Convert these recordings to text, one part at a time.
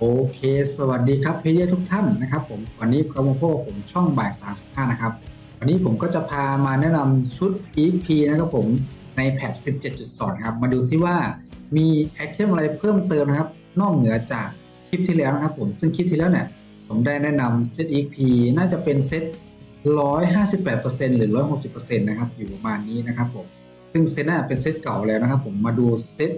โอเค สวัสดีครับเพลเยอร์ทุกท่านนะครับผมวันนี้ก็มาพบกับผมช่องบ่าย35นะครับ วันนี้ผมก็จะพามาแนะนำชุด EXP นะครับผมในแพท 17.2นะครับ มาดูซิว่ามีไอเทมอะไรเพิ่มเติมนะครับ นอกเหนือจากคลิปที่แล้วนะครับผมซึ่งคลิปที่แล้วเนี่ย ผมได้แนะนำเซต EXP น่าจะเป็นเซต 158%หรือ 160%นะครับ อยู่ประมาณนี้นะครับผม ซึ่งเซตน่าเป็นเซตเก่าแล้วนะครับผมมาดูเซต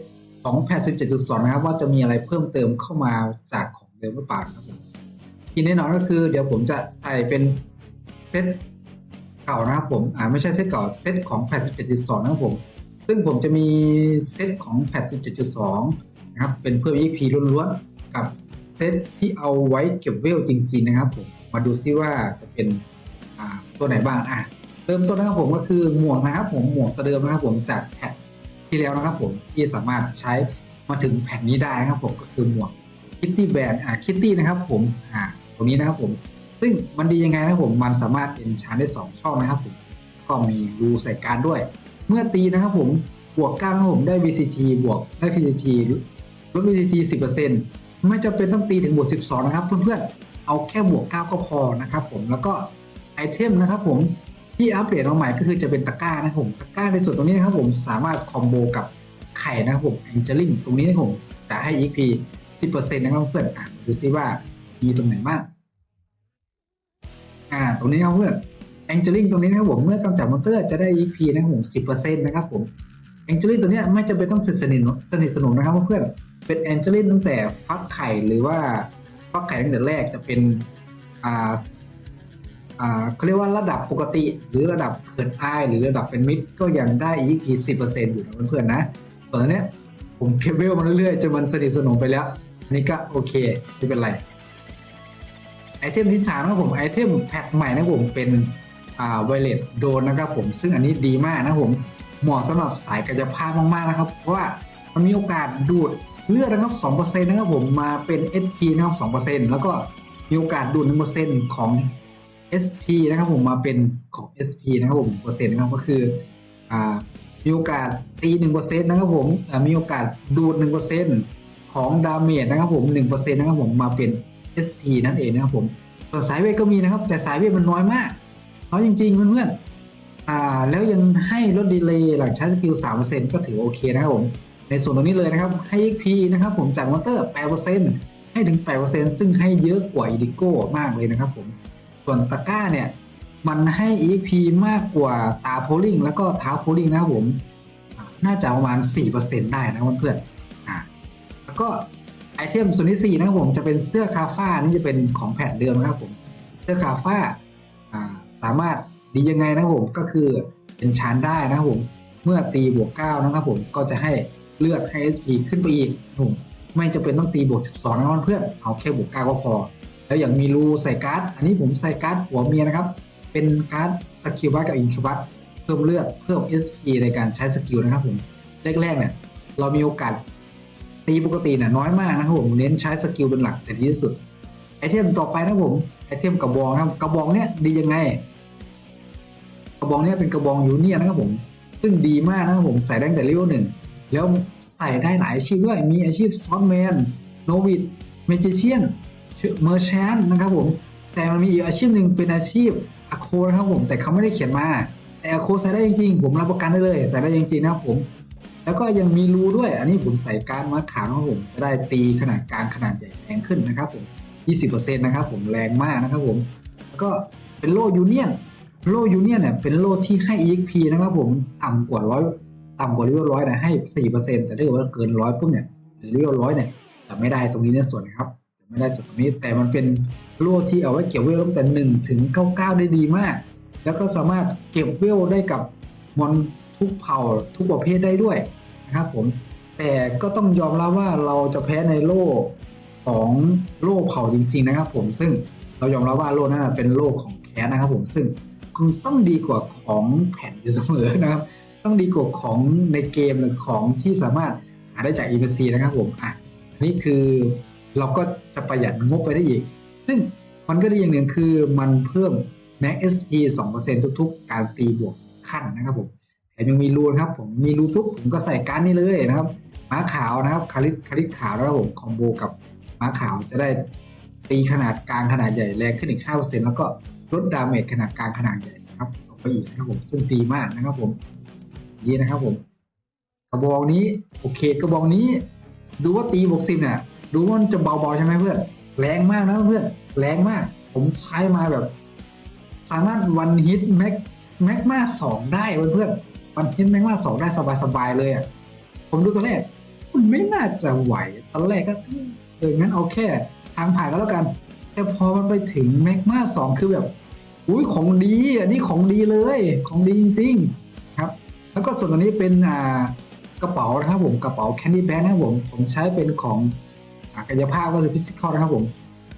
ของแพท17.2 นะครับ ว่าจะมีอะไรเพิ่มเติมเข้ามาจากของเดิมหรือเปล่าครับผมที่แน่นอนก็คือเดี๋ยวผมจะใส่เป็นเซตเก่านะครับผมอ่าไม่ใช่เซตเก่าเซตของแพท17.2 นะครับผม ซึ่งผมจะมีเซตของแพท17.2 นะครับ เป็นเพิ่ม EP ล้วนๆ กับเซตที่เอาไว้เก็บเวลจริง ๆ นะครับผมมาดูซิว่าจะเป็นตัวไหนบ้างอะเริ่มต้นนะครับผมก็คือหมวกนะครับผมหมวกตัวเดิมนะครับผมจากแพท ที่แล้วนะครับผมที่สามารถใช้มาถึงแผ่นนี้ได้นะครับผมก็คือหมวกคิตตี้แบนอ่าคิตตี้นะครับผมอ่าตรงนี้นะครับผม ซึ่งมันดียังไงนะครับผมมันสามารถเอนชานได้ 2 ช่องนะครับผมก็มีรูใส่การดด้วย เมื่อตีนะครับผมบวก9นะครับผมได้ VCT บวกได้ VCT ลด VCT 10%ไม่จำเป็นต้องตีถึงบวก 12 นะครับเพื่อนๆเอาแค่บวก 9 ก็พอนะครับผมแล้วก็ไอเทมนะครับผม ที่อัปเดตมาใหม่ก็คือจะเป็นตะกร้านะครับผมตะกร้าในส่วนตรงนี้นะครับผมสามารถคอมโบกับไข่นะครับผมแองเจลิงตรงนี้นะครับผมจะให้ EP 10%นะครับเพื่อนอ่านดูซิว่ามีตรงไหนบ้างอ่าตรงนี้ครับเพื่อนแองเจลิงตรงนี้นะครับผมเมื่อกำจัดมอนเตอร์จะได้ EP นะครับผม10%นะครับผมแองเจลิงตัวนี้ไม่จำเป็นต้องสนิทสนิทสนิทสนมนะครับเพื่อนเป็นแองเจลิงตั้งแต่ฟักไข่หรือว่าฟักไข่ตั้งแต่แรกจะเป็นอ่า เขาเรียกว่าระดับปกติ หรือระดับเขินอาย หรือระดับเป็นมิดก็ยังได้ EP 10%อร์เซ็นต์อยู่นะเพื่อนๆนะส่วนอันเนี้ยผมเก็บเวลมาเรื่อยๆจนมันสนิทสนมไปแล้วอันนี้ก็โอเคไม่เป็นไรไอเทมที่สามนะครับผมไอเทมแพทใหม่นะผมเป็นอ่าไวเลตโดนนะครับผมซึ่งอันนี้ดีมากนะผมเหมาะสำหรับสายกายภาพมากๆนะครับ เพราะว่ามันมีโอกาสดูดเลือดนะครับ2%นต์นะครับผมมาเป็น SP นะครับ2%แล้วก็มีโอกาสดูด1%ของ SP นะครับผมมาเป็นของ SP นะครับผมเปอร์เซ็นต์นะครับก็คืออ่ามีโอกาสตี1%นะครับผมมีโอกาสดูด1%ของดาเมจนะครับผม1%นะครับผมมาเป็น SP นั่นเองนะครับผมส่วนสายเวทก็มีนะครับ แต่สายเวทมันน้อยมากเพราะจริงๆเพื่อนๆอ่าแล้วยังให้ลดดีเลย์หลังใช้สกิล3%ก็ถือโอเคนะครับผมในส่วนตรงนี้เลยนะครับให้ XP นะครับผมจากมอนเตอร์8%ให้ถึง8%ซึ่งให้เยอะกว่าอีดิโก้มากเลยนะครับผม ส่วนตะก้าเนี่ย มันให้ EXP มากกว่าตาโพลิงแล้วก็เท้าโพลิงนะครับผม น่าจะประมาณ 4%ได้นะเพื่อนๆอ่าแล้วก็ไอเทมส่วนที่4นะครับผมจะเป็นเสื้อคาฟ้านี่จะเป็นของแผ่นเดิมนะครับผม เสื้อคาฟ้าอ่าสามารถดียังไงนะครับผมก็คือเป็นชานได้นะครับผม เมื่อตีบวก 9 นะครับผมก็จะให้เลือดให้ SP ขึ้นไปอีกผมไม่จำเป็นต้องตีบวก 12 นะเพื่อนเอาแค่บวก 9 ก็พอ แล้วอย่างมีรูใส่การ์ด อันนี้ผมใส่การ์ดหัวเมียนะครับ เป็นการ์ดสกิลบัตกับอินคิวัตเพิ่มเลือดเพิ่ม SP ในการใช้สกิลนะครับผมแรกๆเนี่ยเรามีโอกาสตีปกติเนี่ยน้อยมากนะครับผมเน้นใช้สกิลเป็นหลักจะดีที่สุดไอเทมต่อไปนะครับผมไอเทมกระบองนะครับกระบองเนี่ยดียังไง กระบองเนี่ยเป็นกระบองยูเนียนะครับผม ซึ่งดีมากนะครับผมใส่ได้แต่เลเวลหนึ่งแล้วใส่ได้หลายอาชีพด้วยมีอาชีพซอฟแมนโนวิดเมจิเชียน เมอร์แชนนะครับผมแต่มันมีอีกอาชีพหนึ่งเป็นอาชีพอะโคนะครับผมแต่เขาไม่ได้เขียนมา แต่อะโคใส่ได้จริงๆ ผมรับประกันได้เลย ใส่ได้จริงๆนะครับผม แล้วก็ยังมีรูด้วย อันนี้ผมใส่การมาขาวนะครับผมจะได้ตีขนาดกลางขนาดใหญ่แรงขึ้นนะครับผม 20%นะครับผมแรงมากนะครับผมแล้วก็เป็นโล่ยูเนียนโล่ยูเนียนเนี่ยเป็นโล่ที่ให้ EXP นะครับผมต่ำกว่าร้อยต่ำกว่าเลเวลร้อยนะให้ 4%แต่ถ้าเกิดว่าเกินร้อยปุ๊บเนี่ยหรือเลเวลร้อยเนี่ยจะไม่ได้ตรงนี้ในส่วนนะครับ ไม่ได้ส่วนตรงนี้ แต่มันเป็นโล่ที่เอาไว้เก็บเวลตั้งแต่1ถึง99 ได้ดีมาก แล้วก็สามารถเก็บเวลได้กับมอนทุกเผ่าทุกประเภทได้ด้วยนะครับผมแต่ก็ต้องยอมรับว่าเราจะแพ้ในโล่ของโล่เผ่าจริง ๆ นะครับ ผมซึ่งเรายอมรับว่าโล่นั้นนะเป็นโล่ของแคสนะครับ ผมซึ่งคุณต้องดีกว่าของแผ่นอยู่เสมอนะครับ ต้องดีกว่าของในเกมหรือของที่สามารถหาได้จาก EPC นะครับผมอะนี่คือ เราก็จะประหยัดงบไปได้อีก ซึ่งมันก็ดีอย่างหนึ่งคือมันเพิ่ม Max SP 2%ทุกๆ การตีบวกขั้นนะครับผมแถมยังมีรูนะครับผมมีรูปุ๊บผมก็ใส่การดนี่เลยนะครับม้าขาวนะครับคาริสคาริสขาวนะครับผมคอมโบกับม้าขาวจะได้ตีขนาดกลางขนาดใหญ่แรงขึ้นอีก5%แล้วก็ลดดาเมจขนาดกลางขนาดใหญ่นะครับออกไปอีกนะครับผมซึ่งดีมากนะครับผมนี่นะครับผมกระบอกนี้โอเคกระบอกนี้ ดูว่าตีบวกสิบเนี่ย ดูว่ามันจะเบาๆใช่ไหมเพื่อน แรงมากนะเพื่อน แรงมาก ผมใช้มาแบบ สามารถวันฮิตแม็กแม็กมาสองได้เพื่อนวันฮิตแม็กมาสองได้สบายๆเลยอะ ผมดูตอนแรกมันไม่น่าจะไหวตอนแรกก็เอองั้นเอาแค่ทางผ่านก็แล้วกัน แต่พอมันไปถึงแม็กมาสองคือแบบอุ้ยของดีอันนี้ของดีเลยของดีจริง ๆครับ แล้วก็ส่วนอันนี้เป็นอ่ากระเป๋านะครับผมกระเป๋าแคนดี้แบงนะครับผมผมใช้เป็นของ กายภาพก็คือพิซิคอลนะครับผม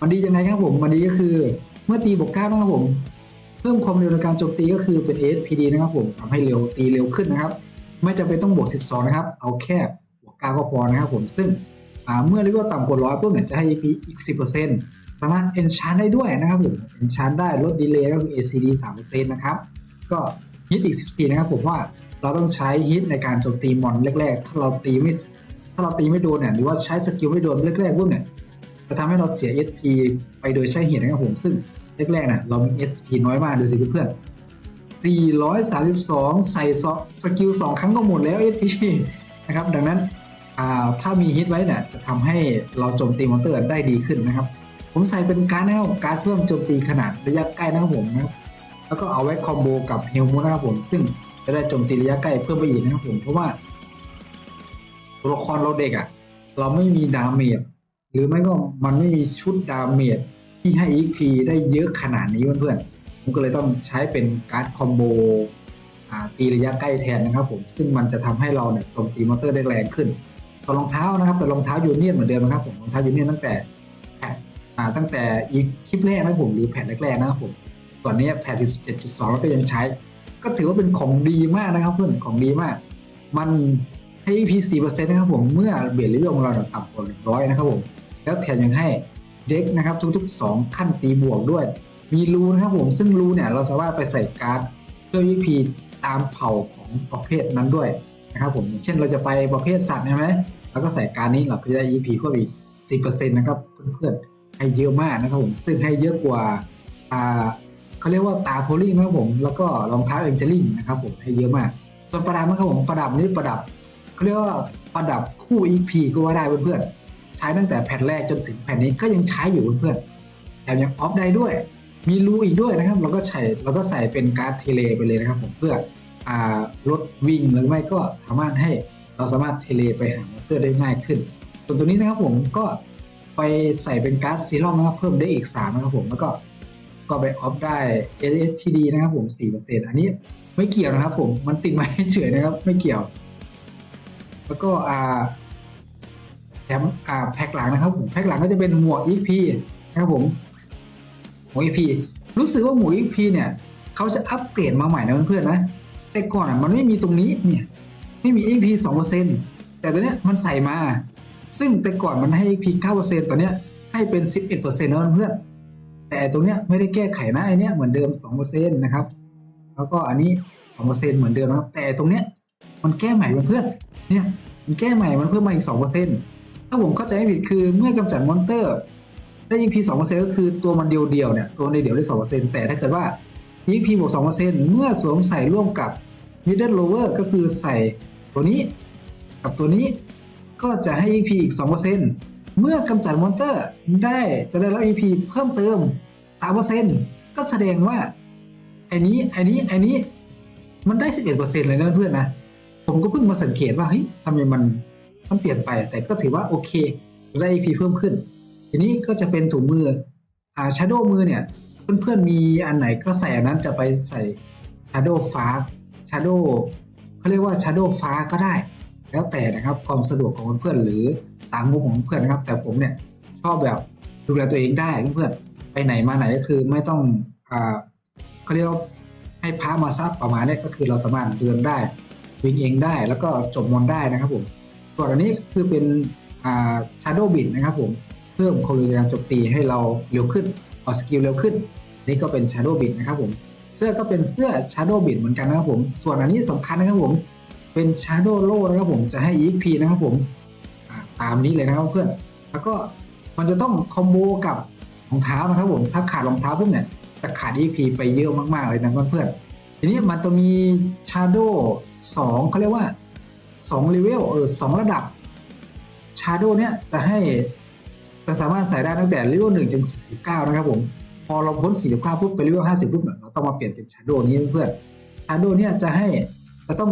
มันดียังไงครับผมมันดีก็คือเมื่อตีบวกเก้านะครับผม เพิ่มความเร็วในการโจมตีก็คือเป็น ASPD นะครับผมทำให้เร็วตีเร็วขึ้นนะครับ ไม่จำเป็นต้องบวก 12 นะครับ เอาแค่บวก9ก็พอนะครับผมซึ่งเมื่อเรียกว่าต่ำกว่าร้อยปุ๊บเนี่ยจะให้ EP อีก 10%สามารถ enchant ได้ด้วยนะครับผม enchant ได้ลด delay ก็คือ ACD 3%นะครับก็ฮิตอีก 14 นะครับผมว่าเราต้องใช้ฮิตในการโจมตีมอนแรกๆ ถ้าเราตีไม่ ถ้าเราตีไม่โดนเนี่ยหรือว่าใช้สกิลไม่โดนแรกๆปุ๊บเนี่ยจะทำให้เราเสีย SP ไปโดยใช่เหตุนะครับผมซึ่งแรกๆเนี่ยเรามี SP น้อยมากดูสิเพื่อนๆ432 ใส่สสกิล2 ครั้งก็หมดแล้ว SP นะครับ ดังนั้นอ่าถ้ามีฮิตไว้เนี่ยจะทำให้เราโจมตีมอนเตอร์ได้ดีขึ้นนะครับ ผมใส่เป็นการ์ดนะครับการ์ดเพิ่มโจมตีขนาดระยะใกล้นะครับผมนะครับแล้วก็เอาไว้คอมโบกับเฮลมูนะครับผม ซึ่งจะได้โจมตีระยะใกล้เพิ่มไปอีกนะครับผมเพราะว่า ตัวละครเราเด็กอะ่ะ เราไม่มีดาเมจหรือไม่ก็มันไม่มีชุดดาเมจที่ให้ EP ได้เยอะขนาดนี้เพื่อนๆผมก็เลยต้องใช้เป็นการ์ดคอมโบอ่าตีระยะใกล้แทนนะครับผม ซึ่งมันจะทำให้เราเนี่ยโจมตีมอนเตอร์ได้แรงขึ้นต่อรองเท้านะครับเป็นรองเท้ายูเนียนเหมือนเดิมนะครับผมรองเท้ายูเนียนตั้งแต่แพทอ่าตั้งแต่อีคลิปแรกนะผมหรือแพทแรกๆนะครับผมส่วนนี้แพท17.2แล้วก็ยังใช้ ก็ถือว่าเป็นของดีมากนะครับเพื่อนของดีมาก มัน ให้ EP 4%นะครับผม เมื่อเบียดเลเวลของเราต่ำกว่า100นะครับผม แล้วแถมยังให้เด็กนะครับทุกๆ 2 ขั้นตีบวกด้วย มีรูนะครับผมซึ่งรูเนี่ยเราสามารถไปใส่การ์ดเพิ่ม EP ตามเผ่าของประเภทนั้นด้วยนะครับผมเช่นเราจะไปประเภทสัตว์ใช่ไหมแล้วก็ใส่การดนี้เราก็จะได้ EP เพิ่มอีก 10%นะครับเพื่อนๆให้เยอะมากนะครับผมซึ่งให้เยอะกว่าอ่าเขาเรียกว่าตาโพลิงนะครับผมแล้วก็รองเท้าเอ็นเจลิงนะครับผมให้เยอะมาก ส่วนประดับนะครับผมประดับนี้ประดับ เรียกว่าประดับคู่ EP ก็ว่าได้เพื่อนๆใช้ตั้งแต่แผ่นแรกจนถึงแผ่นนี้ก็ยังใช้อยู่เพื่อนๆแถมยังออฟได้ด้วย มีรูอีกด้วยนะครับ เราก็ใส่เราก็ใส่เป็นการ์ดเทเลไปเลยนะครับ ผมเพื่ออลดวิ่งหรือไม่ก็สามารถให้เราสามารถเทเลไปหาเตอร์ได้ง่ายขึ้น ส่วนตัวนี้นะครับผมก็ไปใส่เป็นการ์ดซีรอมนะครับเพิ่มได้อีก3นะครับผมแล้วก็ก็ไปออฟได้ LSPD นะครับผม4%อันนี้ไม่เกี่ยวนะครับผมมันติดมาเฉยนะครับ ไม่เกี่ยว แล้วก็อ่าแถมอ่าแพ็คหลังนะครับผมแพ็คหลังก็จะเป็นหมวก EP นะครับผมหมวก EP รู้สึกว่าหมวก EP เนี่ยเขาจะอัปเกรดมาใหม่นะเพื่อนๆนะ แต่ก่อนอะมันไม่มีตรงนี้เนี่ยไม่มี EP 2%แต่ตอนเนี้ยมันใส่มา ซึ่งแต่ก่อนมันให้ EP 9%ตอนเนี้ยให้เป็น 11%แล้วเพื่อนแต่ตรงเนี้ยไม่ได้แก้ไขนะไอเนี้ยเหมือนเดิม 2%นะครับ แล้วก็อันนี้ 2%เหมือนเดิมนะครับ แต่ตรงเนี้ยมันแก้ใหม่เพื่อนเนี่ย มันแก้ใหม่มันเพิ่มมาอีก2%ถ้าผมเข้าใจไม่ผิดคือเมื่อกำจัดมอนเตอร์ได้ EP 2%ก็คือตัวมันเดียวๆเนี่ยตัวในเดียวได้2%แต่ถ้าเกิดว่า EP บวก2%เมื่อสวมใส่ร่วมกับ middle lower ก็คือใส่ตัวนี้กับตัวนี้ก็จะให้ EP อีก 2%เมื่อกำจัดมอนเตอร์ได้จะได้รับ EP เพิ่มเติม 3%ก็แสดงว่าไอ้นี้ไอ้นี้ไอ้นี้มันได้ 11%เลยนะเพื่อนนะ ผมก็เพิ่งมาสังเกตว่าเฮ้ยทำไมมันมันเปลี่ยนไป แต่ก็ถือว่าโอเคได้ EP เพิ่มขึ้น ทีนี้ก็จะเป็นถุงมืออ่า shadow มือเนี่ย เพื่อนๆมีอันไหนก็ใส่อันนั้นจะไปใส่ shadow ฟ้า shadow เขาเรียกว่า shadow ฟ้าก็ได้ แล้วแต่นะครับความสะดวกของเพื่อนๆหรือตามมุมของเพื่อนนะครับ แต่ผมเนี่ยชอบแบบดูแลตัวเองได้เพื่อนๆไปไหนมาไหนก็คือไม่ต้องอ่าเขาเรียกว่าให้พามาซับประมาณนี้ก็คือเราสามารถเดินได้ วิ่งเองได้แล้วก็จบมอนได้นะครับผมส่วนอันนี้คือเป็นอ่า shadow bit นะครับผมเพิ่มความเร็วในการโจมตีให้เราเร็วขึ้นออกสกิลเร็วขึ้น นี่ก็เป็น shadow bit นะครับผมเสื้อก็เป็นเสื้อ shadow bit เหมือนกันนะครับผม ส่วนอันนี้สำคัญนะครับผมเป็น Shadow l o นะครับผมจะให้ EXP นะครับผมตามนี้เลยนะครับเพื่อนแล้วก็มันจะต้องคอมโบกับรองเท้านะครับผมถ้าขาดรองเท้าปุ๊บเนี่ยจะขาด EP ไปเยอะมากๆเลยนะเพื่อนๆทีนี้มันจะมี Shadow 2เขาเรียกว่า2เลเวลเออสองระดับ Shadow เนี่ยจะให้จะสามารถใส่ได้ตั้งแต่เลเวล1จน49 นะครับผม พอเราพ้น 49ปุ๊บไปเลเวล50ปุ๊บเนี่ยเราต้องมาเปลี่ยนเป็น Shadow นี้เพื่อน Shadow เนี่ยจะให้จะต้อง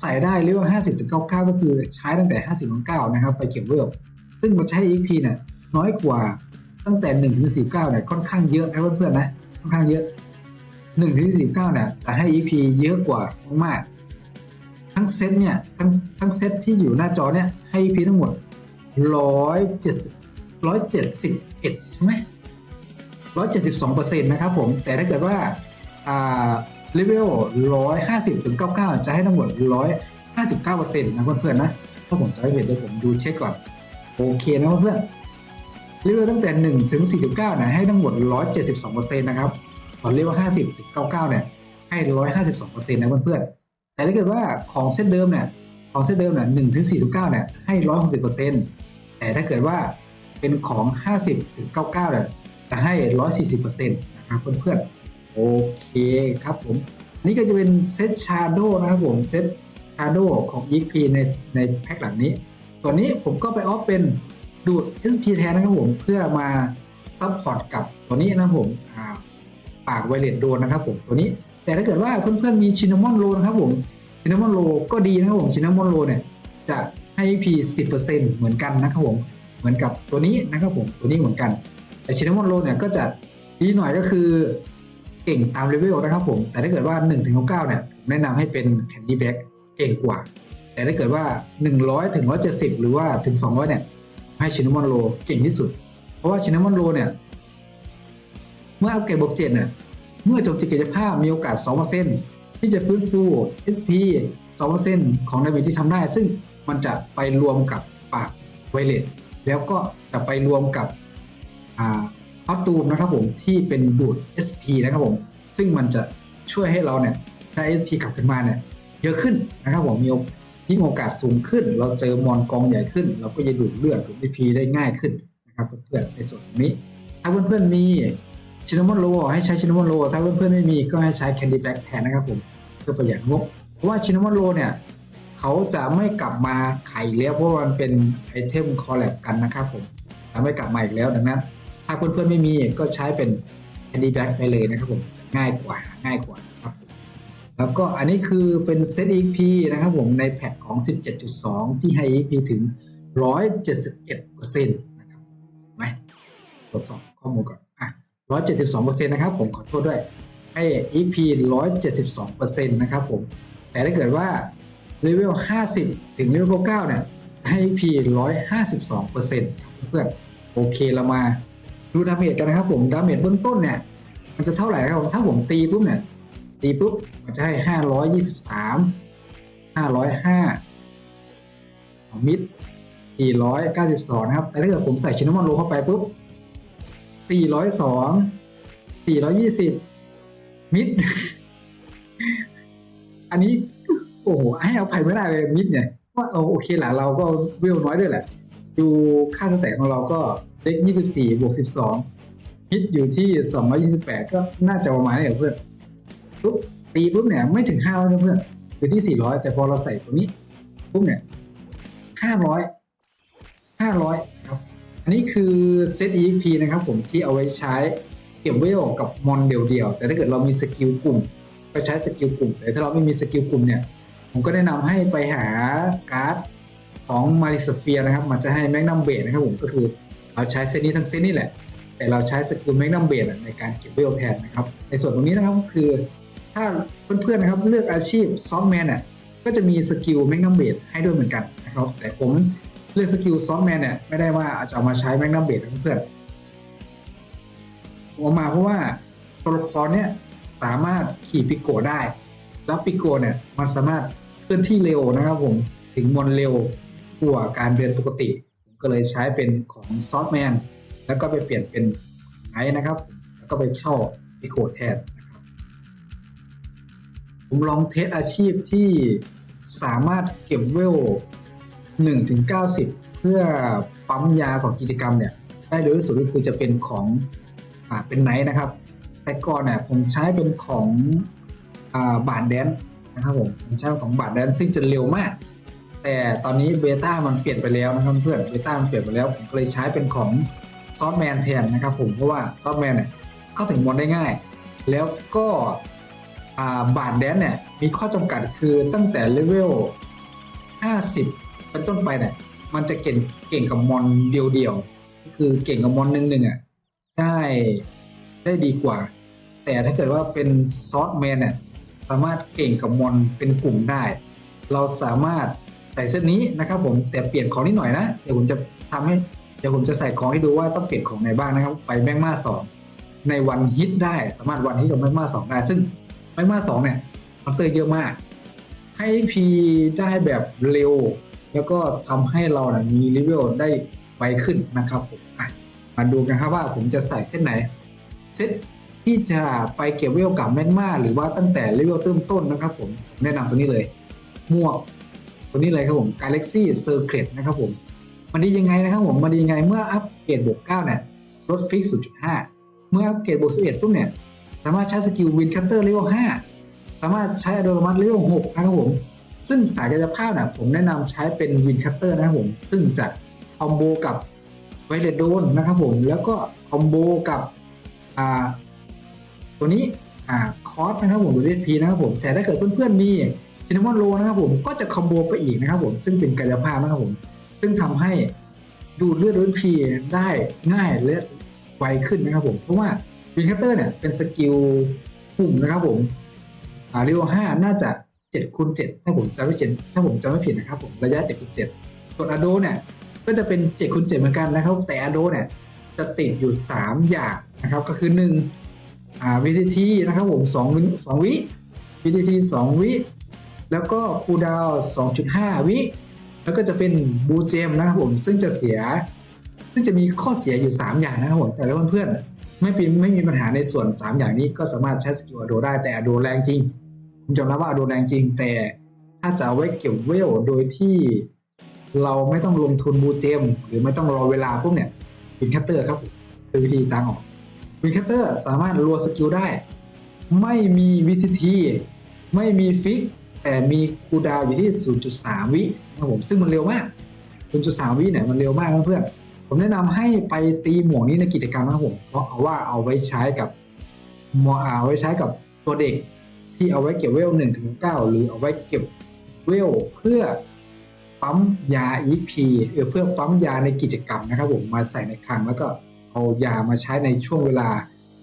ใส่ได้เลเวล50ถึง99 ก็คือใช้ตั้งแต่ 50ถึง9นะครับ ไปเก็บเวลซึ่งมันใช้ EP เนี่ยน้อยกว่าตั้งแต่1ถึง49เนี่ยค่อนข้างเยอะนะเพื่อนๆนะค่อนข้างเยอะ1ถึง49เนี่ยจะให้ EP เยอะกว่ามากๆ ทั้งเซตเนี่ยทั้งทั้งเซตที่อยู่หน้าจอเนี่ยให้ EP ทั้งหมด170 171ใช่ไหม172เปอร์เซ็นต์นะครับผม แต่ถ้าเกิดว่าอ่าเลเวล150ถึง99จะให้ทั้งหมด159เปอร์เซ็นต์นะเพื่อนๆนะถ้าผมจะไม่ผิดเดี๋ยวผมดูเช็คก่อน โอเคนะเพื่อนๆเลเวลตั้งแต่1ถึง49นะให้ทั้งหมด172%นต์นะครับส่วนเลเวล50ถึง99เนี่ยให้152%นะเพื่อนๆ แต่ถ้าเกิดว่าของเซตเดิมเนี่ยของเซตเดิมเนี่ย1ถึง49เก้าเนี่ยให้160%แต่ถ้าเกิดว่าเป็นของ50ถึง99เก้าเนี่ยจะให้140%นต์นะครับเพื่อนๆโอเคครับผมนี่ก็จะเป็นเซตชาร์โดนะครับผมเซตชาร์โดของ EXP ในในแพ็คหลังนี้ ส่วนนี้ผมก็ไปออฟเป็นดูด SP แทนนะครับผมเพื่อมาซัพพอร์ตกับตัวนี้นะครับผมปากไวเลสโดนนะครับผมตัวนี้ แต่ถ้าเกิดว่าเพื่อนๆมีชินามอนโลนะครับผมชินามอนโลก็ดีนะครับผมชินามอนโลเนี่ยจะให้ EP 10%เหมือนกันนะครับผมเหมือนกับตัวนี้นะครับผมตัวนี้เหมือนกัน แต่ชินามอนโลเนี่ยก็จะดีหน่อยก็คือเก่งตามเลเวลนะครับผมแต่ถ้าเกิดว่า1ถึง9เนี่ยผมแนะนำให้เป็นแคนดี้แบ็กเก่งกว่า แต่ถ้าเกิดว่า 100ถึง170 หรือว่าถึง 200 เนี่ย ให้ชินามอนโลเก่งที่สุด เพราะว่าชินามอนโลเนี่ย เมื่ออัปเกรดบวกเจ็ดเนี่ย เมื่อจมตีกายภาพมีโอกาส 2%ที่จะฟื้นฟู SP 2%ของดาเมจที่ทำได้ ซึ่งมันจะไปรวมกับปากไวเลตแล้วก็จะไปรวมกับอ่าคอสตูมนะครับผมที่เป็นดูด SP นะครับผม ซึ่งมันจะช่วยให้เราเนี่ยได้ SP กลับขึ้นมาเนี่ยเยอะขึ้นนะครับผมมีโอยิ่งโอกาสสูงขึ้น เราเจอมอนกองใหญ่ขึ้น เราก็จะดูดเลือดดูด EP ได้ง่ายขึ้นนะครับเพื่อนๆในส่วนนี้ ถ้าเพื่อนๆมี ชินนามอนโลให้ใช้ชินนามอนโลถ้าเพื่อนๆไม่มีก็ให้ใช้แคนดี้แบล็กแทนนะครับผมเพื่อประหยัดงบ เพราะว่าชินนามอนโลเนี่ยเขาจะไม่กลับมาขายอีกแล้วเพราะว่ามันเป็นไอเทมคอลแลบกันนะครับผมจะไม่กลับมาอีกแล้วดังนั้น ถ้าเพื่อนๆไม่มีก็ใช้เป็นแคนดี้แบล็กไปเลยนะครับผมจะง่ายกว่าง่ายกว่าครับแล้วก็อันนี้คือเป็นเซต EP นะครับผมในแพทของ 17.2 ที่ให้ EP ถึง 171%นะครับไหมตรวจสอบข้อมูลก่อน 172%นะครับผมขอโทษด้วยให้ EP 172%นะครับผมแต่ถ้าเกิดว่าเลเวล50 ถึงเลเวล9เนี่ยให้ EP 152%ครับเพื่อนโอเคเรามาดูดาเมจกันนะครับผมดาเมจเบื้องต้นเนี่ยมันจะเท่าไหร่ครับผมถ้าผมตีปุ๊บเนี่ยตีปุ๊บมันจะให้ห้าร้อยยี่สิบสามห้าร้อยห้ามิดสี่ร้อยเก้าสิบสองนะครับ แต่ถ้าเกิดผมใส่ชินนามอนโลเข้าไปปุ๊บ สี่ร้อยสองสี่ร้อยยี่สิบมิด อันนี้ โอ้โหให้เอาภัยไม่ได้เลยมิดเนี่ยว่าโอเคแหละเราก็เวลน้อยด้วยแหละ ดูค่าสแต็กของเราก็เล็กยี่สิบสี่บวกสิบสองฮิตอยู่ที่สองร้อยี่สิบแปดก็น่าจะประมาณนี้แหละเพื่อนปุ๊บตีปุ๊บเนี่ยไม่ถึงห้าร้อยเพื่อนอยู่ที่สี่ร้อยแต่พอเราใส่ตัวนี้ปุ๊บเนี่ยห้าร้อยห้าร้อย อันนี้คือเซต EXP นะครับผมที่เอาไว้ใช้เก็บเวลกับมอนเดี่ยวๆแต่ถ้าเกิดเรามีสกิลกลุ่มก็ใช้สกิลกลุ่ม แต่ถ้าเราไม่มีสกิลกลุ่มเนี่ย ผมก็แนะนำให้ไปหาการ์ดของมาริสเฟียนะครับ มันจะให้แมกนัมเบดนะครับผมก็คือเราใช้เซตนี้ทั้งเซตนี่แหละ แต่เราใช้สกิลแมกนัมเบดในการเก็บเวลแทนนะครับ ในส่วนตรงนี้นะครับก็คือถ้าเพื่อนๆนะครับเลือกอาชีพซอฟต์แมนเนี่ยก็จะมีสกิลแมกนัมเบดให้ด้วยเหมือนกันนะครับ แต่ผม เลือกสกิลซอฟแมนเนี่ยไม่ได้ว่าจะเอามาใช้แมกนัมเบดเพื่อนผมเอามาเพราะว่าตัวละครเนี่ยสามารถขี่ปิโกได้ แล้วปิโกเนี่ยมันสามารถเคลื่อนที่เร็วนะครับผมถึงมอนเร็วกว่าการเดินปกติผมก็เลยใช้เป็นของซอฟแมนแล้วก็ไปเปลี่ยนเป็นไนท์นะครับ แล้วก็ไปเช่าปิโกแทนะครับผมลองเทสอาชีพที่สามารถเก็บเวล 1ถึง90 เพื่อปั๊มยาของกิจกรรมเนี่ยได้เร็วที่สุดก็คือจะเป็นของอ่าเป็นไนท์นะครับ แต่ก่อนเนี่ยผมใช้เป็นของอ่าบาทแดนนะครับผมผมใช้ของบาทแดนซึ่งจะเร็วมาก แต่ตอนนี้เบต้ามันเปลี่ยนไปแล้วนะครับเพื่อนเบต้ามันเปลี่ยนไปแล้วผมก็เลยใช้เป็นของซอฟต์แมนแทนนะครับผมเพราะว่าซอฟต์แมนเนี่ยเข้าถึงมอนได้ง่าย แล้วก็อ่าบาทแดนเนี่ยมีข้อจำกัดคือตั้งแต่เลเวล50 เป็นต้นไปเนี่ยมันจะเก่งเก่งกับมอนเดียวๆก็คือเก่งกับมอนหนึ่งหนึ่งอะได้ได้ดีกว่า แต่ถ้าเกิดว่าเป็นซอสแมนเนี่ยสามารถเก่งกับมอนเป็นกลุ่มได้ เราสามารถใส่เส้นนี้นะครับ ผมแต่เปลี่ยนของนิดหน่อยนะเดี๋ยวผมจะทำให้เดี๋ยวผมจะใส่ของให้ดูว่าต้องเปลี่ยนของไหนบ้างนะครับ ไปแมกมาสองในวันฮิตได้สามารถวันฮิตกับแมกมาสองได้ ซึ่งแมกมาสองเนี่ยมอนเตอร์เยอะมากให้พีได้แบบเร็ว แล้วก็ทำให้เรานะมีเลเวลได้ไวขึ้นนะครับผมมาดูกันครับว่าผมจะใส่เส้นไหนเซตที่จะไปเก็บเวลกับแมกมาหรือว่าตั้งแต่เลเวลเริ่มต้นนะครับผมแนะนำตัวนี้เลยหมวกตัวนี้เลยครับผม Galaxy Secret นะครับผม มันดียังไงนะครับผมมันดียังไงเมื่ออัปเกรดบวก9เนี่ยลดฟิก 0.5 เมื่ออัปเกรดบวก11ปุ๊บเนี่ยสามารถใช้สกิลวินคัตเตอร์เลเวล5สามารถใช้อะโดมัสเลเวล6นะครับผม ซึ่งสายกายภาพเนี่ยผมแนะนำใช้เป็นวินคัตเตอร์นะครับผม ซึ่งจะคอมโบกับไวเลดโดนนะครับผม แล้วก็คอมโบกับตัวนี้คอร์สนะครับผมหรือเอพีนะครับผม แต่ถ้าเกิดเพื่อนๆมีชินามอนโลนะครับผมก็จะคอมโบไปอีกนะครับผม ซึ่งเป็นกายภาพนะครับผม ซึ่งทำให้ดูดเลือดเอพีได้ง่ายและไวขึ้นนะครับผม เพราะว่าวินคัตเตอร์เนี่ยเป็นสกิลกลุ่มนะครับผมอ่าเรียวห้าน่าจะ 7คูณ7ถ้าผมจำไม่ผิดถ้าผมจำไม่ผิดนะครับผมระยะ7คูณ7ส่วนอโดเนี่ยก็จะเป็น7คูณ7เหมือนกันนะครับ แต่อโดเนี่ยจะติดอยู่ 3 อย่างนะครับ ก็คือ1อ่า VCT นะครับผม2วิสองวิ VCT 2 วิ แล้วก็คูดาวน์2.5 วิ แล้วก็จะเป็นบูเจมนะครับผมซึ่งจะเสีย ซึ่งจะมีข้อเสียอยู่ 3 อย่างนะครับผมแต่ถ้าเพื่อนๆไม่เป็นไม่มีปัญหาในส่วน 3 อย่างนี้ก็สามารถใช้สกิลอโดได้แต่อโดแรงจริง ผมยอมรับว่าโดนแรงจริง แต่ถ้าจะเอาไว้เก็บเวลโดยที่เราไม่ต้องลงทุนบูเจม หรือไม่ต้องรอเวลาพวกเนี่ยเป็นแคตเตอร์ครับคือวิธีทางออกวินคัตเตอร์สามารถรัวสกิลได้ ไม่มี VCT ไม่มีฟิก แต่มีคูดาวอยู่ที่ 0.3 วินะครับผมซึ่งมันเร็วมาก 0.3 วิเนี่ยมันเร็วมากเพื่อนผมแนะนำให้ไปตีหมวกนี้ในกิจกรรมนะผมเพราะเอาว่าเอาไว้ใช้กับหมวกเอาไว้ใช้กับตัวเด็ก ที่เอาไว้เก็บเวล1ถึง9หรือเอาไว้เก็บเวลเพื่อปั๊มยา EP เออเพื่อปั๊มยาในกิจกรรมนะครับผมมาใส่ในคลังแล้วก็เอายามาใช้ในช่วงเวลา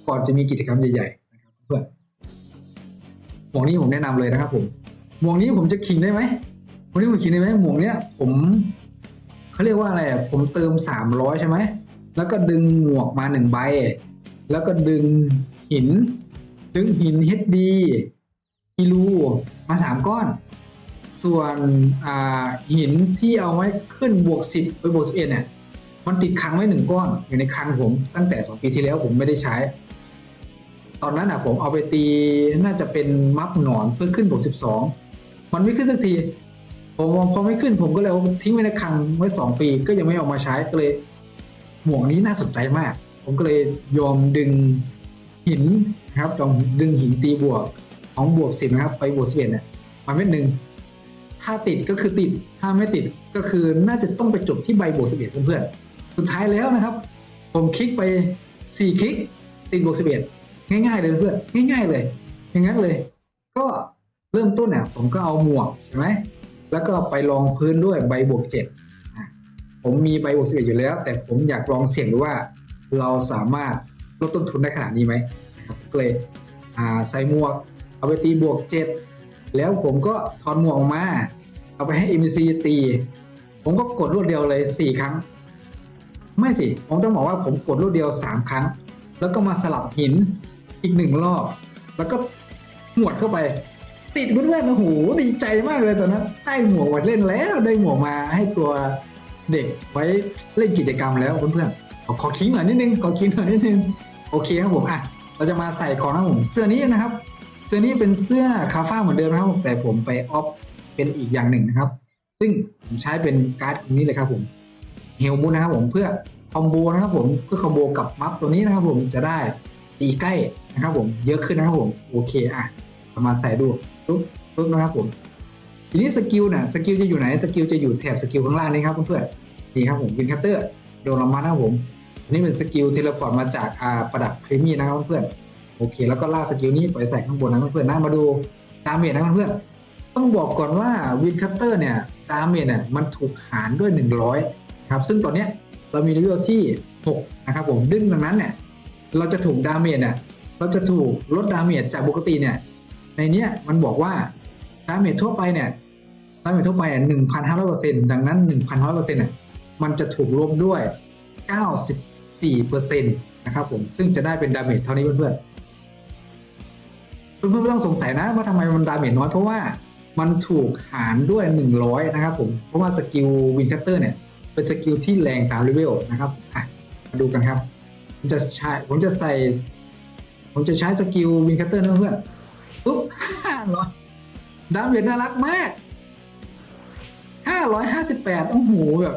ก่อนจะมีกิจกรรมใหญ่ๆนะครับเพื่อนหมวกนี้ผมแนะนำเลยนะครับผมหมวกนี้ผมจะคิงได้ไหมหมวกนี้ผมคิงได้ไหมหมวกเนี้ยผมเขาเรียกว่าอะไรอะผมเติมสามร้อยใช่ไหมแล้วก็ดึงหมวกมาหนึ่งใบ แล้วก็ดึงหิน ดึงหิน HD อีลูมาสามก้อน ส่วนหินที่เอาไว้ขึ้นบวกสิบไปบวกสิบเอ็ดเนี่ยมันติดค้างไว้หนึ่งก้อน อยู่ในคังผมตั้งแต่สองปีที่แล้วผมไม่ได้ใช้ ตอนนั้นอะผมเอาไปตีน่าจะเป็นมัฟหนอนเพื่อขึ้นบวกสิบสองมันไม่ขึ้นสักทีผมพอไม่ขึ้นผมก็เลยทิ้งไว้ในคังไว้สองปีก็ยังไม่เอามาใช้ก็เลย หมวกนี้น่าสนใจมาก ผมก็เลยยอมดึงหินครับยอมดึงหินตีบวก ของบวกสิบนะครับ ไปบวกสิบเอ็ดเนี่ยมาเม็ดหนึ่งถ้าติดก็คือติดถ้าไม่ติดก็คือน่าจะต้องไปจบที่ใบบวกสิบเอ็ดเพื่อนๆสุดท้ายแล้วนะครับ ผมคลิกไป4คลิก ติดบวก11ง่ายๆเลยเพื่อนง่าย ๆเลย อย่างนั้นเลย ก็เริ่มต้นเนี่ยผมก็เอาหมวกใช่ไหมแล้วก็ไปลองพื้นด้วยใบบวก7อะผมมีใบบวก11อยู่แล้ว แต่ผมอยากลองเสี่ยงดูว่า เราสามารถลดต้นทุนได้ขนาดนี้ไหมนะครับก็เลยใส่หมวก เอาไปตีบวก7แล้วผมก็ถอนหมวกออกมา เอาไปให้ MC ตี ผมก็กดรวดเดียวเลย4ครั้ง ไม่สิ ผมต้องบอกว่าผมกดรวดเดียว3ครั้ง แล้วก็มาสลับหินอีกหนึ่งรอบ แล้วก็หมวดเข้าไป ติดเพื่อนๆโอ้โหดีใจมากเลยตอนนั้นได้หมวกมาเล่นแล้วได้หมวกมาให้ตัวเด็กไว้เล่นกิจกรรมแล้วเพื่อนๆขอขอคิงหน่อยนิดนึงขอคิงหน่อยนิดนึงโอเคครับผมอะเราจะมาใส่ของนะผมเสื้อนี้นะครับ เสื้อนี้เป็นเสื้อคาฟ้าเหมือนเดิมนะครับแต่ผมไปออฟเป็นอีกอย่างหนึ่งนะครับ ซึ่งผมใช้เป็นการ์ดตรงนี้เลยครับผมเฮลมูนนะครับผมเพื่อคอมโบนะครับผมเพื่อคอมโบกับมัฟตัวนี้นะครับผมจะได้ตีใกล้นะครับผมเยอะขึ้นนะครับผมโอเคอะมาใส่ดูปุ๊บปุ๊บนะครับผมทีนี้สกิลน่ะสกิลจะอยู่ไหนสกิลจะอยู่แถบสกิลข้างล่างนี้ครับเพื่อนๆนี่ครับผมวินคัตเตอร์โดนลงมานะครับผมอันนี้เป็นสกิลเทเลพอร์ตมาจากอาประดับครีมมี่นะครับเพื่อนๆ โอเค แล้วก็ลากสกิลนี้ไปใส่ข้างบนนะเพื่อนๆนะมาดูดาเมจนะเพื่อนๆต้องบอกก่อนว่าวินคัตเตอร์เนี่ยดาเมจเนี่ยมันถูกหารด้วย 100ครับซึ่งตอนเนี้ยเรามีเลเวลที่ 6 นะครับผมดึงดังนั้นเนี่ยเราจะถูกดาเมจเนี่ยเราจะถูกลดดาเมจจากปกติเนี่ยในเนี้ยมันบอกว่าดาเมจทั่วไปเนี่ยดาเมจทั่วไปอะ1,500%ดังนั้น1,500%เปอร์เซ็นี่ยมันจะถูกลบด้วย94%นะครับผมซึ่งจะได้เป็นดาเมจเท่านี้เพื่อนๆ เพื่อนๆไม่ต้องสงสัยนะว่าทำไมมันดาเมจน้อยเพราะว่ามันถูกหารด้วย 100 นะครับผม เพราะว่าสกิลวินคัตเตอร์เนี่ย เป็นสกิลที่แรงตามเลเวลนะครับอะมาดูกันครับ ผมจะใช้ผมจะใส่ ผมจะใช้สกิลวินคัตเตอร์นะเพื่อนปุ๊บห้าร้อยดาเมจน่ารักมากห้าร้อยห้าสิบแปดโอ้โหแบบ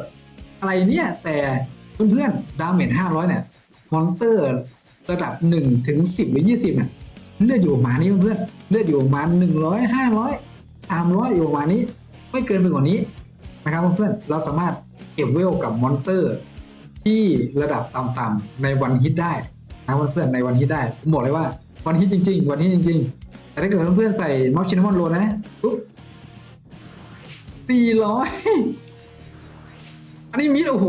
อะไรเนี่ยแต่เพื่อนๆดาเมจห้าร้อยเนี่ยมอนเตอร์ระดับหนึ่งถึงสิบหรือยี่สิบเนี่ย เลือดอยู่ประมาณนี้เพื่อนเลือดอยู่ประมาณหนึ่งร้อยห้าร้อยสามร้อยอยู่ประมาณนี้ ไม่เกินไปกว่านี้นะครับเพื่อนเราสามารถเก็บเวลกับมอนเตอร์ ที่ระดับต่ำๆในวันฮิตได้นะเพื่อนในวันฮิตได้ผมบอกเลยว่าวันฮิตจริง ๆ วันฮิตจริง ๆ แต่ถ้าเกิดเพื่อนๆใส่มอสชินมอนโลนะปุ๊บสี่ร้อยอันนี้มิดโอ้โห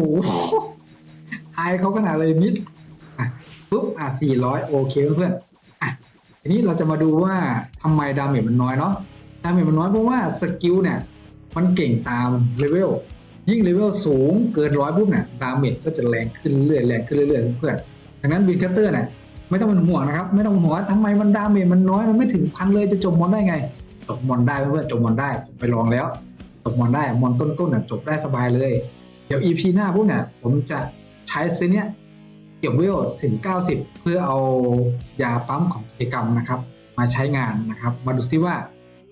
อายเขาขนาดเลยมิดปุ๊บอะสี่ร้อยโอเคเพื่อนๆ ทีนี้เราจะมาดูว่าทำไมดาเมจมันน้อยเนาะดาเมจมันน้อยเพราะว่าสกิลเนี่ยมันเก่งตามเลเวลยิ่งเลเวลสูงเกินร้อยปุ๊บเนี่ยดาเมจก็จะแรงขึ้นเรื่อยแรงขึ้นเรื่อยๆเพื่อนดังนั้นวินคัตเตอร์เนี่ยไม่ต้องเป็นห่วงนะครับ ไม่ต้องห่วงว่าทำไมมันดาเมจมันน้อยมันไม่ถึงพันเลยจะจบมอนได้ไงจบมอนได้เพื่อนจบมอนได้ผมไปลองแล้วจบมอนได้มอนต้นๆน่ะจบได้สบายเลย เดี๋ยว EP หน้าพวกเนี่ยผมจะใช้เซตเนี้ย เก็บเวลถึง 90 เพื่อเอายาปั๊มของกิจกรรมนะครับ มาใช้งานนะครับ มาดูซิว่า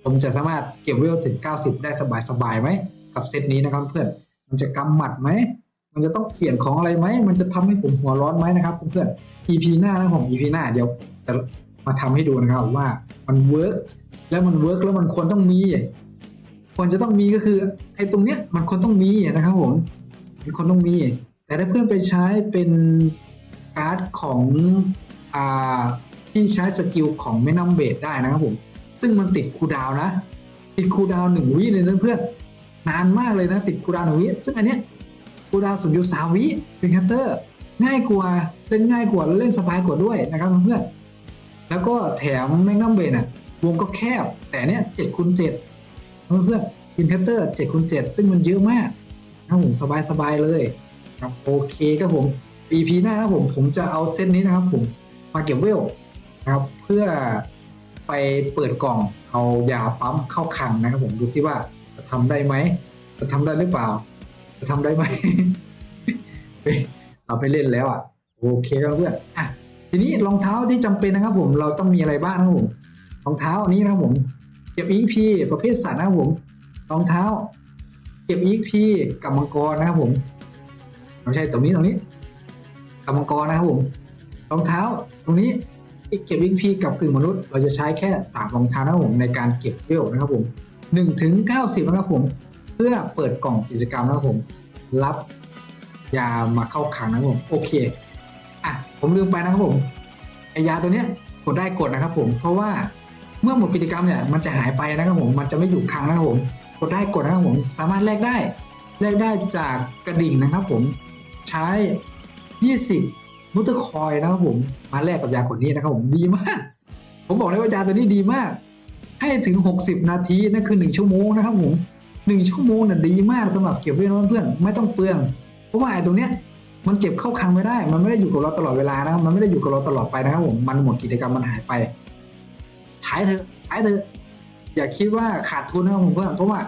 ผมจะสามารถเก็บเวลถึง 90 ได้สบายๆไหมกับเซตนี้นะครับเพื่อนมันจะกำหมัดไหมมันจะต้องเปลี่ยนของอะไรไหม มันจะทำให้ผมหัวร้อนไหมนะครับเพื่อน EP หน้านะผม EP หน้าเดี๋ยวจะมาทำให้ดูนะครับว่ามันเวิร์กแล้วมันเวิร์กแล้วมันควรต้องมีควรจะต้องมีก็คือไอ้ตรงเนี้ยมันควรต้องมีนะครับผมมันควรต้องมี แต่ถ้าเพื่อนไปใช้เป็น การ์ดของอ่าที่ใช้สกิลของแม่น้ำเบสได้นะครับผม ซึ่งมันติดคูดาวนะ ติดคูดาวหนึ่งวิเลยนะเพื่อนนานมากเลยนะ ติดคูดาวหนึ่งวิซึ่งอันเนี้ยคูดาวน์ศูนย์จุดสามวิเป็นคัตเตอร์ง่ายกว่าเล่นง่ายกว่าแล้วเล่นสบายกว่าด้วยนะครับเพื่อนแล้วก็แถมแมกนัมเบนอะวงก็แคบ แต่เนี้ยเจ็ดคูณเจ็ดเพื่อนๆเป็นคัตเตอร์เจ็ดคูณเจ็ดซึ่งมันเยอะมากนะครับผมสบายสบายเลยครับโอเคครับผม EP หน้านะครับผมผมจะเอาเซตนี้นะครับ ผมมาเก็บเวลนะครับ เพื่อไปเปิดกล่องเอายาปั๊มเข้าคังนะครับ ผมดูซิว่าจะทำได้ไหมจะทำได้หรือเปล่า จะทำได้ไหมเฮ้ยเราไปเล่นแล้วอะโอเคครับเพื่อนอะทีนี้รองเท้าที่จำเป็นนะครับ ผมเราต้องมีอะไรบ้างนะครับผมรองเท้าอันนี้นะครับผมเก็บ EP ประเภทสัตว์นะครับผมรองเท้า เก็บ EP กับมังกรนะครับผมไม่ใช่ตรงนี้ตรงนี้ กับมังกรนะครับผมรองเท้าตรงนี้เก็บ XP กับกึ่งมนุษย์ เราจะใช้แค่ 3 รองเท้านะครับผมในการเก็บเวลนะครับผม1ถึง90 นะครับผม เพื่อเปิดกล่องกิจกรรมนะครับผม รับยามาเข้าคลังนะครับผม โอเคอะผมลืมไปนะครับผมไอยาตัวเนี้ยกดได้กดนะครับผม เพราะว่าเมื่อหมดกิจกรรมเนี่ยมันจะหายไปนะครับผม มันจะไม่อยู่คลังนะครับผม กดได้กดนะครับผม สามารถแลกได้แลกได้จากกระดิ่งนะครับผม ใช้ 20มุตเตอร์คอยนะครับผมมาแลกกับยาขวดนี้นะครับผมดีมาก ผมบอกเลยว่ายาตัวนี้ดีมาก ให้ถึง 60 นาทีนั่นคือ 1 ชั่วโมงนะครับผม1ชั่วโมงน่ะดีมากสำหรับเก็บไว้นเพื่อนไม่ต้องเปลือง เพราะว่าไอ้ตรงเนี้ยมันเก็บเข้าคังไม่ได้ มันไม่ได้อยู่กับเราตลอดเวลานะครับมันไม่ได้อยู่กับเราตลอดไปนะครับผมมันหมดกิจกรรมมันหายไปใช้เถอะใช้เถอะอย่าคิดว่าขาดทุนนะครับผมเพื่อนเพราะว่า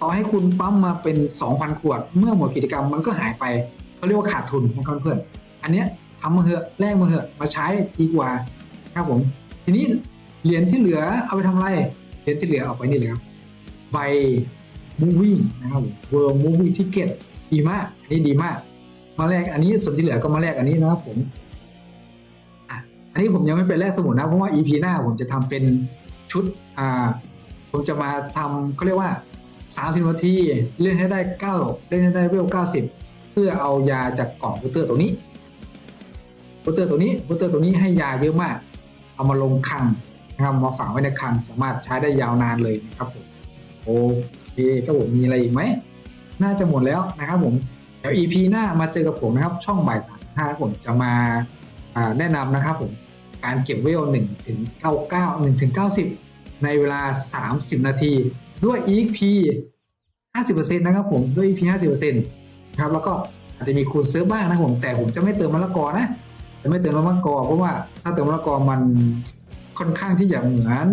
ต่อให้คุณปั๊มมาเป็น 2,000 ขวด เมื่อหมดกิจกรรมมันก็หายไปเขาเรียกว่าขาดทุนนะครับเพื่อน อันเนี้ยทำมาเหอะแลกมาเหอะมาใช้ดีกว่าครับผม ทีนี้เหรียญที่เหลือเอาไปทำอะไรเหรียญที่เหลือเอาไปนี่เลยครับใบมูวี่นะครับผม World Movie Ticket ดีมาก อันนี้ดีมาก มาแลกอันนี้ส่วนที่เหลือก็มาแลกอันนี้นะครับผมอันนี้ผมยังไม่เป็นแลกสมุดนะเพราะว่า EP หน้าผมจะทำเป็นชุดอ่าผมจะมาทำเขาเรียกว่า30นาทีเล่นให้ได้9เล่นให้ได้เวล90 เพื่อเอายาจากกล่องบูเตอร์ตัวนี้ บูสเตอร์ตัวนี้บูสเตอร์ตัวนี้ให้ยาเยอะมาก เอามาลงคังนะครับมาฝังไว้ในคังสามารถใช้ได้ยาวนานเลยนะครับผมโอเคก็ผมมีอะไรอีกไหมน่าจะหมดแล้วนะครับผมเดี๋ยว EP หน้ามาเจอกับผมนะครับ ช่องบ่ายสามสิบห้าผมจะมาแนะนำนะครับผมการเก็บเวล1ถึง99 1ถึง90 ในเวลา 30 นาที ด้วย EP 50%นะครับผมด้วย EP 50%นะครับแล้วก็อาจจะมีคูณเซิร์ฟบ้างนะผม แต่ผมจะไม่เติมมะละกอนะ ไม่เติมมะละกอเพราะว่าถ้าเติมมะละกอมันค่อนข้างที่จะเหมือน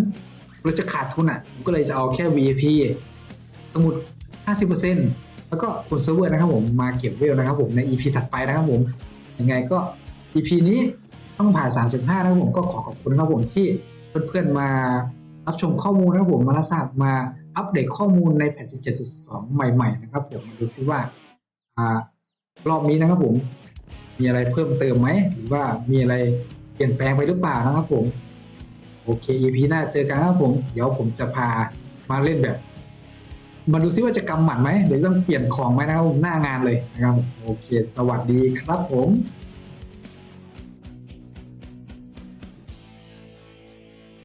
เราจะขาดทุนอะผมก็เลยจะเอาแค่ VIP สมุด 50%แล้วก็คูณเซิร์ฟเวอร์นะครับผมมาเก็บเวลนะครับผมใน EP ถัดไปนะครับผมยังไงก็ EP นี้ต้องผ่าน 35 นะครับผมก็ขอขอบคุณนะครับผมที่เพื่อนๆมารับชมข้อมูลนะครับผมมารับทราบมาอัปเดตข้อมูลในแผ่น17.2 ใหม่ ๆ นะครับผมมาดูซิว่ารอบนี้นะครับผม มีอะไรเพิ่มเติมไหมหรือว่ามีอะไรเปลี่ยนแปลงไปหรือเปล่านะครับผม โอเค EP หน้าเจอกันครับผม เดี๋ยวผมจะพามาเล่นแบบ มาดูซิว่าจะกำหมัดไหมหรือต้องเปลี่ยนของไหมนะครับหน้างานเลยนะครับ โอเค สวัสดีครับผม